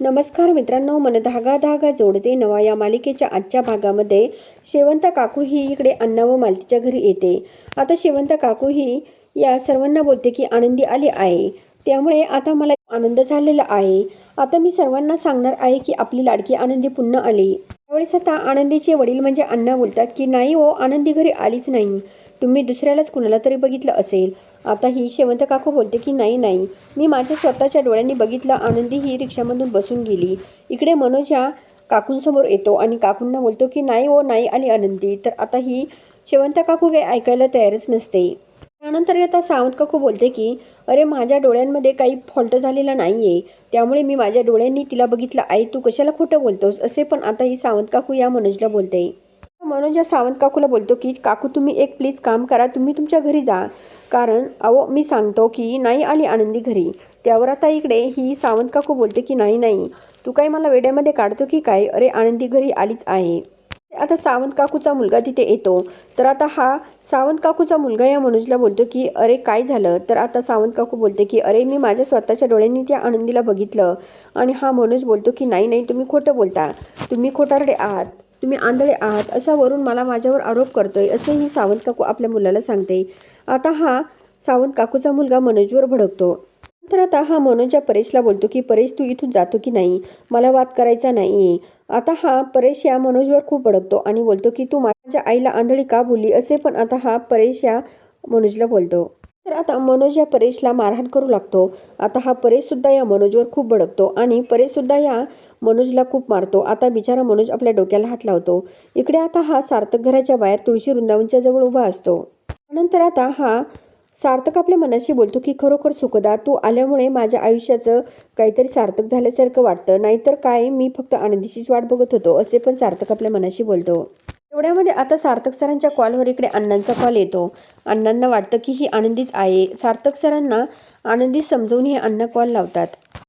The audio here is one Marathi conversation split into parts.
नमस्कार मित्रांनो मन धागा धागा जोडते नवा या मालिकेच्या आजच्या भागामध्ये. शेवंत काकू ही इकडे अण्णा व मालतीच्या घरी येते. आता शेवंत काकू ही या सर्वांना बोलते की आनंदी आली आहे. त्यामुळे आता मला आनंद झालेला आहे. आता मी सर्वांना सांगणार आहे की आपली लाडकी आनंदी पुन्हा आली. त्यावेळेस आता आनंदीचे वडील म्हणजे अण्णा बोलतात की नाही हो आनंदी घरी आलीच नाही. तुम्ही दुसऱ्यालाच कुणाला तरी बघितलं असेल. आता ही शेवंत काकू बोलते की नाही नाही. मी माझ्या स्वतःच्या डोळ्यांनी बघितलं आनंदी ही रिक्षामधून बसून गेली. इकडे मनोज या काकूंसमोर येतो आणि काकूंना बोलतो की नाही हो नाही आली आनंदी. तर आता ही शेवंत काकू काही ऐकायला तयारच नसते. त्यानंतर आता सावंत काकू बोलते की अरे माझ्या डोळ्यांमध्ये काही फॉल्ट झालेला नाही आहे त्यामुळे मी माझ्या डोळ्यांनी तिला बघितलं. आई तू कशाला खोटं बोलतोस? असे पण आता ही सावंत काकू या मनोजला बोलते. मनोज या सावंत काकूला बोलतो की काकू तुम्ही एक प्लीज काम करा तुम्ही तुमच्या घरी जा. कारण अहो मी सांगतो की नाही आली आनंदी घरी. त्यावर आता इकडे ही सावंत काकू बोलते की नाही नाही. तू काय मला वेड्यामध्ये काढतो की काय? अरे आनंदी घरी आलीच आहे. आता सावंत काकूचा मुलगा तिथे येतो. तर आता हा सावंत काकूचा मुलगा या मनोजला बोलतो की अरे काय झालं? तर आता सावंत काकू बोलते की अरे मी माझ्या स्वतःच्या डोळ्यांनी त्या आनंदीला बघितलं. आणि हा मनोज बोलतो की नाही नाही तुम्ही खोटं बोलता. तुम्ही खोटारडे आहात. तुम्ही आंधळे आहात असा वरून मला माझ्यावर आरोप करतोय असेही सावंत काकू आपल्या मुलाला सांगते. आता हा सावंत काकूचा मुलगा मनोजवर भडकतो. तर आता हा मनोज परेशला बोलतो की परेश तू इथून जातो की नाही? मला वाद करायचा नाही. आता हा परेश या मनोजवर खूप भडकतो आणि बोलतो की तू माझ्या आईला आंधळी का बोलली? असे पण आता हा परेश या मनोजला बोलतो. तर आता मनोज या परेशला मारहाण करू लागतो. आता हा परेशसुद्धा या मनोजवर खूप भडकतो आणि परेशसुद्धा या मनोजला खूप मारतो. आता बिचारा मनोज आपल्या डोक्याला हात लावतो. इकडे आता हा सार्थक घराच्या बाहेर तुळशी वृंदावनच्या जवळ उभा असतो. नंतर आता हा सार्थक आपल्या मनाशी बोलतो की खरोखर सुखदा तू आल्यामुळे माझ्या आयुष्याचं काहीतरी सार्थक झाल्यासारखं वाटतं. नाहीतर काय? मी फक्त आनंदीचीच वाट बघत होतो असे पण सार्थक आपल्या मनाशी बोलतो. एवढ्यामध्ये आता सार्थक सरांच्या कॉलवर इकडे अण्णांचा कॉल येतो. अण्णांना वाटतं की ही आनंदीच आहे. सार्थक सरांना आनंदी समजवून हे अण्णा कॉल लावतात.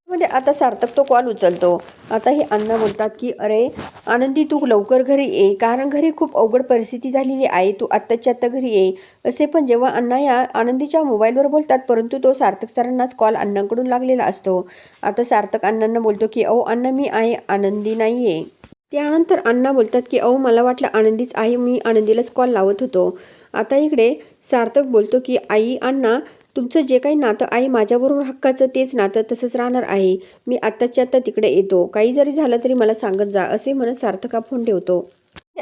मध्ये आता सार्थक तो कॉल उचलतो. आता हे अण्णा बोलतात की अरे आनंदी तू लवकर घरी ये कारण घरी खूप अवघड परिस्थिती झालेली आहे. तू आत्ताच्या आत्ता घरी ये. असे पण जेव्हा अण्णा या आनंदीच्या मोबाईलवर बोलतात परंतु तो सार्थक सरांनाच कॉल अण्णांकडून लागलेला असतो. आता सार्थक अण्णांना बोलतो की अहो अण्णा मी आहे. आनंदी नाही आहे त्यानंतर अण्णा बोलतात की अहो मला वाटलं आनंदीच आहे. मी आनंदीलाच कॉल लावत होतो. आता इकडे सार्थक बोलतो की आई अण्णा तुमचं जे काही नातं आहे माझ्याबरोबर हक्काचं तेच नातं तसंच राहणार आहे. मी आत्ताच्या आत्ता तिकडे येतो. काही जरी झालं तरी मला सांगत जा असे म्हणत सार्थका फोन ठेवतो.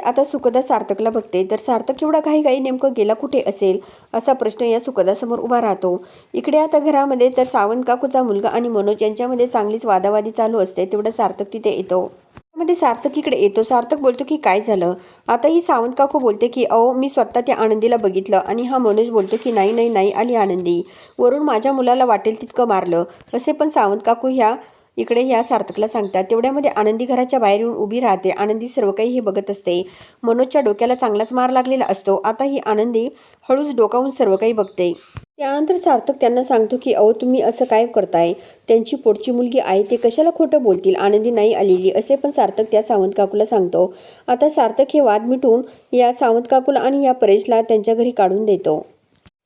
आता सुखदा सार्थकला बघते. तर सार्थक एवढा घाई काही नेमकं गेला कुठे असेल? असा प्रश्न या सुखदासमोर उभा राहतो. इकडे आता घरामध्ये तर सावंत काकूचा मुलगा आणि मनोज यांच्यामध्ये चांगलीच वादावादी चालू असते तेवढं सार्थक तिथे येतो. मध्ये सार्थक इकडे येतो. सार्थक बोलतो की काय झालं? आता ही सावंत काकू बोलते की अहो मी स्वतः त्या आनंदीला बघितलं आणि हा मनोज बोलतो की नाही नाही नाही आली आनंदी. वरून माझ्या मुलाला वाटेल तितकं मारलं. असे पण सावंत काकू ह्या इकडे ह्या सार्थकला सांगतात तेवढ्यामध्ये आनंदी घराच्या बाहेर येऊन उभी राहते. आनंदी सर्व काही हे बघत असते. मनोजच्या डोक्याला चांगलाच मार लागलेला असतो. आता ही आनंदी हळूच डोकावून सर्व काही बघते. त्यानंतर सार्थक त्यांना सांगतो की अहो तुम्ही असं काय करताय? त्यांची पोटची मुलगी आहे ते कशाला खोटं बोलतील? आनंदी नाही आलेली. असे पण सार्थक त्या सावंत काकूला सांगतो. आता सार्थक हे वाद मिटून या सावंत काकूला आणि या परेशला त्यांच्या घरी काढून देतो.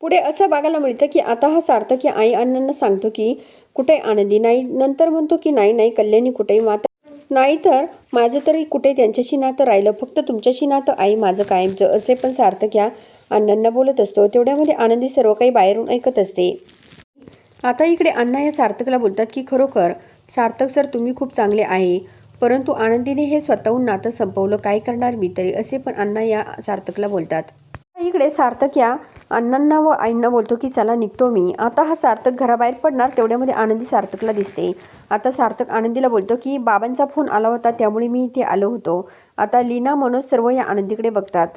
पुढे असं बघायला मिळतं की आता हा सार्थक या आई अण्णांना सांगतो की कुठे आनंदी नाही. नंतर म्हणतो की नाही नाही कल्याणी कुठेही माता नाहीतर माझं तरी कुठे त्यांच्याशी नातं राहिलं? फक्त तुमच्याशी नातं? आई माझं कायमचं असे पण सार्थक या अण्णांना बोलत असतो. तेवढ्यामध्ये आनंदी सर्व काही बाहेरून ऐकत असते. आता इकडे अण्णा या सार्थकला बोलतात की खरोखर सार्थक सर तुम्ही खूप चांगले आहे. परंतु आनंदीने हे स्वतःहून नातं संपवलं. काय करणार मी तरी? असे पण अण्णा या सार्थकला बोलतात. इकडे सार्थक या अण्णांना व आईंना बोलतो की चला निघतो मी. आता हा सार्थक घराबाहेर पडणार तेवढ्यामध्ये आनंदी सार्थकला दिसते. आता सार्थक आनंदीला बोलतो की बाबांचा फोन आला होता त्यामुळे मी इथे आलो होतो. आता लीना मनोज सर्व या आनंदीकडे बघतात.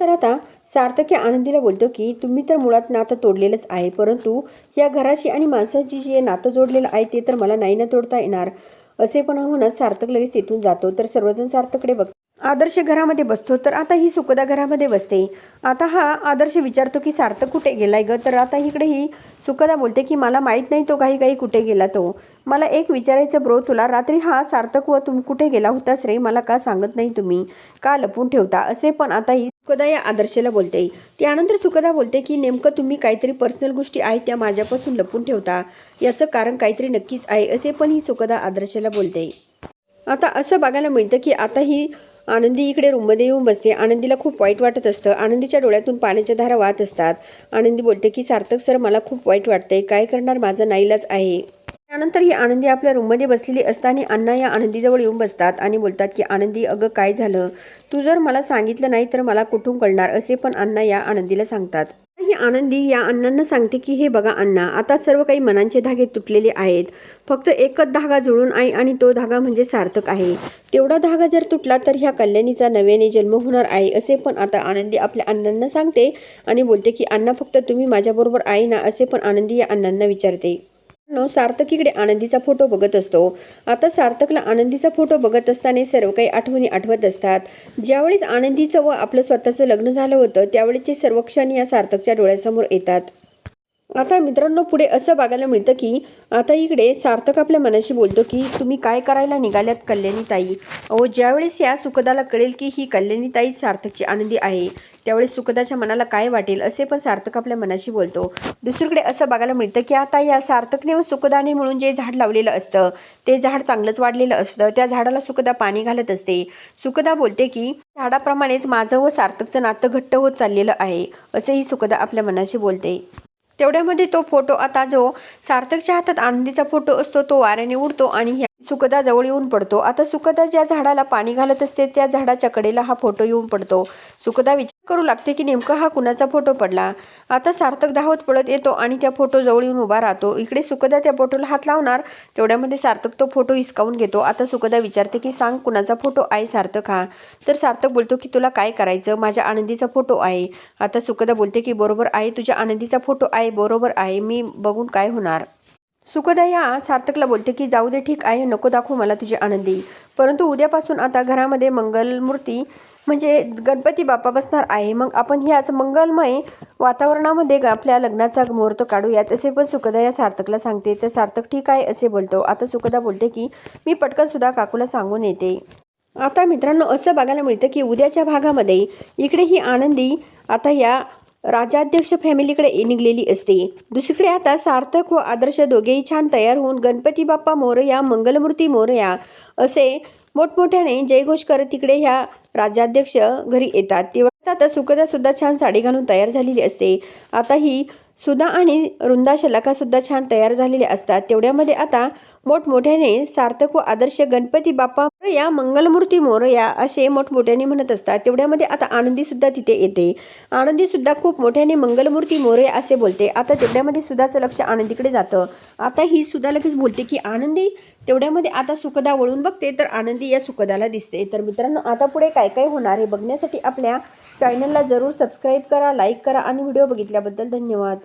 तर आता सार्थक या आनंदीला बोलतो की तुम्ही तर मुळात नातं तोडलेलंच आहे परंतु या घराशी आणि माणसाची जे नातं जोडलेलं आहे ते तर मला नाही ना तोडता येणार. असे पण म्हणत सार्थक लगेच तिथून जातो. तर सर्वजण सार्थकडे बघ आदर्श घरामध्ये बसतो तर आता ही सुखदा घरामध्ये बसते. आता हा आदर्श विचारतो की सार्थक कुठे गेलाय ग? तर आता इकडे ही सुखदा बोलते की मला माहीत नाही तो काही काही कुठे गेला तो. मला एक विचारायचं ब्रो तुला रात्री हा सार्थक व तुम कुठे गेला होतास रे? मला का सांगत नाही तुम्ही? का लपून ठेवता? असे पण आता ही सुखदा या आदर्शला बोलते. त्यानंतर सुखदा बोलते की नेमकं तुम्ही काहीतरी पर्सनल गोष्टी आहेत त्या माझ्यापासून लपून ठेवता. याचं कारण काहीतरी नक्कीच आहे असे पण ही सुखदा आदर्शला बोलते. आता असं बघायला मिळतं की आता ही आनंदी इकडे रूममध्ये येऊन बसते. आनंदीला खूप वाईट वाटत असतं. आनंदीच्या डोळ्यातून पाण्याच्या धारा वाहत असतात. आनंदी बोलते की सार्थक सर मला खूप वाईट वाटतंय. काय करणार माझा नाईलाच आहे. त्यानंतर ही आनंदी आपल्या रूममध्ये बसलेली असताना अण्णा या आनंदीजवळ येऊन बसतात आणि बोलतात की आनंदी अगं काय झालं? तू जर मला सांगितलं नाही तर मला कुठून कळणार? असे पण अण्णा या आनंदीला सांगतात. आनंदी या अण्णांना सांगते की हे बघा अण्णा आता सर्व काही मनांचे धागे तुटलेले आहेत. फक्त एकच धागा जुळून आहे आणि तो धागा म्हणजे सार्थक आहे. तेवढा धागा जर तुटला तर ह्या कल्याणीचा नव्याने जन्म होणार आहे असे पण आता आनंदी आपल्या अण्णांना सांगते आणि बोलते की अण्णा फक्त तुम्ही माझ्याबरोबर आहे ना? असे पण आनंदी या अण्णांना विचारते. नो सार्थक इकडे आनंदीचा फोटो बघत असतो. आता सार्थकला आनंदीचा फोटो बघत असताना सर्व काही आठवणी आठवत असतात. ज्यावेळेस आनंदीचं व आपलं स्वतःचं लग्न झालं होतं त्यावेळेचे सर्व क्षण या सार्थकच्या डोळ्यासमोर येतात. आता मित्रांनो पुढे असं बघायला मिळतं की आता इकडे सार्थक आपल्या मनाशी बोलतो की तुम्ही काय करायला निघाल्यात कल्याणी ताई अहो ज्यावेळेस या सुखदाला कळेल की ही कल्याणी ताई सार्थकची आनंदी आहे. त्यावेळेस सुखदाच्या मनाला काय वाटेल असे पण सार्थक आपल्या मनाशी बोलतो. दुसरीकडे असं बघायला मिळतं की आता या सार्थकने व सुखदाने म्हणून जे झाड लावलेलं असतं ते झाड चांगलंच वाढलेलं असतं त्या झाडाला सुखदा पाणी घालत असते. सुखदा बोलते की झाडाप्रमाणेच माझं व सार्थकचं नातं घट्ट होत चाललेलं आहे असेही सुखदा आपल्या मनाशी बोलते. तेवढ्यामध्ये तो फोटो आता जो सार्थकच्या हातात आनंदीचा फोटो असतो तो वाऱ्याने उडतो आणि ह्या सुखदा जवळ येऊन पडतो. आता सुखदा ज्या झाडाला पाणी घालत असते त्या झाडाच्या कडेला हा फोटो येऊन पडतो. सुखदा विचार करू लागते की नेमकं हा कुणाचा फोटो पडला? आता सार्थक धावत पडत येतो आणि त्या फोटो जवळ येऊन उभा राहतो. इकडे सुखदा त्या फोटोला हात लावणार तेवढ्यामध्ये सार्थक तो फोटो हिसकावून घेतो. आता सुखदा विचारते की सांग कुणाचा फोटो आहे सार्थक हा? तर सार्थक बोलतो की तुला काय करायचं? माझ्या आनंदीचा फोटो आहे. आता सुखदा बोलते की बरोबर आहे तुझ्या आनंदीचा फोटो आहे बरोबर आहे. मी बघून काय होणार? सुखदया सार्थकला बोलते की जाऊ दे ठीक आहे नको दाखवू मला तुझी आनंदी. परंतु उद्यापासून आता घरामध्ये मंगलमूर्ती म्हणजे गणपती बाप्पा बसणार आहे. मग आपण ह्याच मंगलमय वातावरणामध्ये आपल्या लग्नाचा मुहूर्त काढूयात असे पण सुखदया सार्थकला सांगते. तर सार्थक ठीक आहे असे बोलतो. आता सुखदा बोलते की मी पटकन सुद्धा काकूला सांगून येते. आता मित्रांनो असं बघायला मिळतं की उद्याच्या भागामध्ये इकडे ही आनंदी आता या राजाध्यक्ष फॅमिलीकडे निघलेली असते. दुसरीकडे आता सार्थक व आदर्श दोघेही छान तयार होऊन गणपती बाप्पा मोरया मंगलमूर्ती मोरया असे मोठमोठ्याने जयघोष करत तिकडे ह्या राजाध्यक्ष घरी येतात. तेव्हा आता सुखदा सुद्धा छान साडी घालून तयार झालेली असते. आता ही सुधा आणि वृंदा शलाकासुद्धा छान तयार झालेले असतात. तेवढ्यामध्ये आता मोठमोठ्याने सार्थक व आदर्श गणपती बाप्पा या मंगलमूर्ती मोरया असे मोठमोठ्याने म्हणत असतात. तेवढ्यामध्ये आता आनंदीसुद्धा तिथे येते. आनंदीसुद्धा खूप मोठ्याने मंगलमूर्ती मोरया असे बोलते. आता तेवढ्यामध्ये सुधाचं लक्ष आनंदीकडे जातं. आता ही सुद्धा लगेच बोलते की आनंदी तेवढ्यामध्ये आता सुखदा वळून बघते तर आनंदी या सुखदाला दिसते. तर मित्रांनो आता पुढे काय काय होणार हे बघण्यासाठी आपल्या चॅनलला जरूर सबस्क्राईब करा लाईक करा आणि व्हिडिओ बघितल्याबद्दल धन्यवाद.